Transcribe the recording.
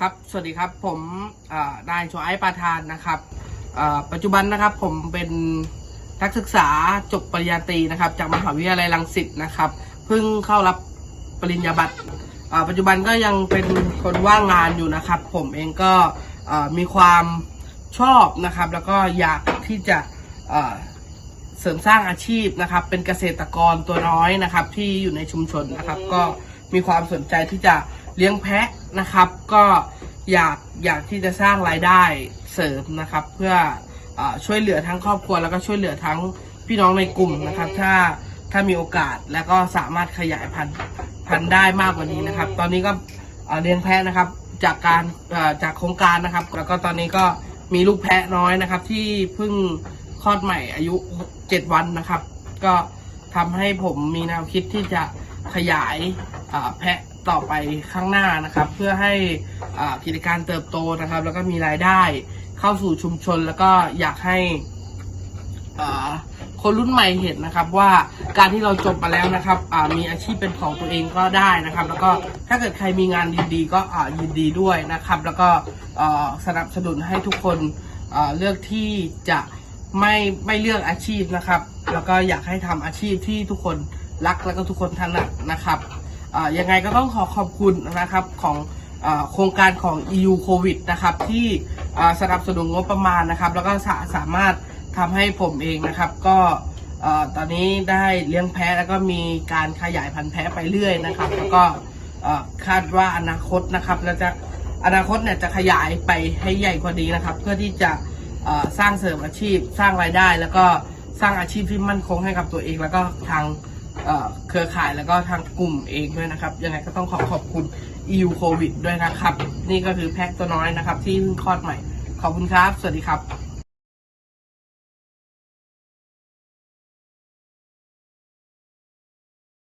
ครับ สวัสดีครับ ผมนายโชไอซ์ปาทานนะครับ ปัจจุบันนะครับผมเป็นนักศึกษาจบปริญญาตรีนะครับ จากมหาวิทยาลัยรังสิตนะครับ เพิ่งเข้ารับปริญญาบัตรปัจจุบันก็ยังเป็นคนว่างงานอยู่นะครับ ผมเองก็มีความชอบนะครับ แล้วก็อยากที่จะเสริมสร้างอาชีพนะครับ เป็นเกษตรกรตัวน้อยนะครับ ที่อยู่ในชุมชนนะครับ ก็มีความสนใจที่จะเลี้ยงแพะ นะครับ ก็อยากอยากที่จะสร้างรายได้เสริมนะครับ เพื่ออช่วยเหลือทั้งครอบครัวแล้วก็ช่วยเหลือทั้งพี่น้องในกลุ่มนะครับ ถ้าถ้ามีโอกาสแล้วก็สามารถขยายพันธุ์พันธุ์ได้มากกว่านี้นะครับ ตอนนี้ก็เลี้ยงแพะนะครับจากการจากโครงการนะครับ แล้วก็ตอนนี้ก็มีลูกแพะน้อยนะครับ ที่เพิ่งคลอดใหม่อายุ 7 วันนะครับ ก็ทำให้ผมมีแนวคิดที่จะขยายแพะ ต่อไปข้างหน้านะครับ เพื่อให้กิจการเติบโตนะครับ แล้วก็มีรายได้เข้าสู่ชุมชน แล้วก็อยากให้คนรุ่นใหม่เห็นนะครับว่าการที่เราจบมาแล้วนะครับมีอาชีพเป็นของตัวเองก็ได้นะครับ แล้วก็ถ้าเกิดใครมีงานดีๆ ก็ยินดีด้วยนะครับ แล้วก็สนับสนุนให้ทุกคนเลือกที่จะไม่ไม่เลือกอาชีพนะครับ แล้วก็อยากให้ทำอาชีพที่ทุกคนรักแล้วก็ทุกคนถนัดนะครับ ยังไงก็ต้องขอขอบคุณนะครับของอโครงการของ EU COVID นะครับที่สนับสนุนงบประมาณนะครับ แล้วก็สาสามารถทำให้ผมเองนะครับ ก็ตอนนี้ได้เลี้ยงแพะแล้วก็มีการขยายพันธุ์แพะไปเรื่อยนะครับ แล้วก็คาดว่าอนาคตนะครับแล้วจะอนาคตเนี่ยจะขยายไปให้ใหญ่กว่านี้นะครับ เพื่อที่จะสร้างเสริมอาชีพ สร้างรายได้ แล้วก็สร้างอาชีพที่มั่นคงให้กับตัวเอง แล้วก็ทาง เอ่อเครือข่ายแล้วก็ทางกลุ่มเองด้วยนะครับ ยังไงก็ต้องขอขอบคุณ EU COVID ด้วยนะครับ นี่ก็คือแพ็กตัวน้อยนะครับ ที่เพิ่งคลอดใหม่ ขอบคุณครับ สวัสดีครับ